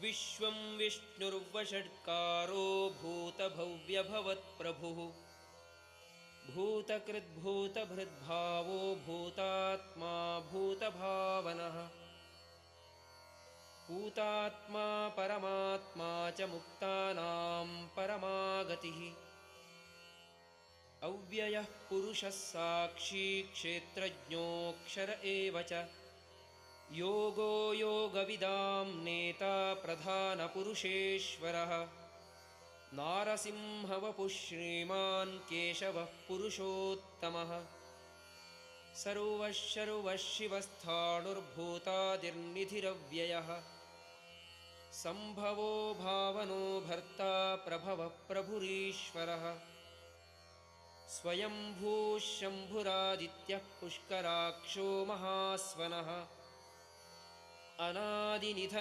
विश्वं विष्णुर्वषट्कारो भूतभव्यभवत्प्रभुः। भूतकृद्भूतभृद्भावो भूतात्मा भूतभावनः। भूतात्मा परमात्मा च मुक्तानां परमागतिः। अव्ययः पुरुषः साक्षी क्षेत्रज्ञोऽक्षर एव च। योगो योगविदां नेता प्रधानपुरुषेश्वरः। नारसिंहवपुः श्रीमान् केशवः पुरुषोत्तमः सर्वः शिवस्थाणुर्भूतादिर्निधिरव्ययः। सम्भवो भावनो भर्ता प्रभवः प्रभुरीश्वरः स्वयम्भूः शम्भुरादित्यः पुष्कराक्षो महास्वनः। अनादिनिध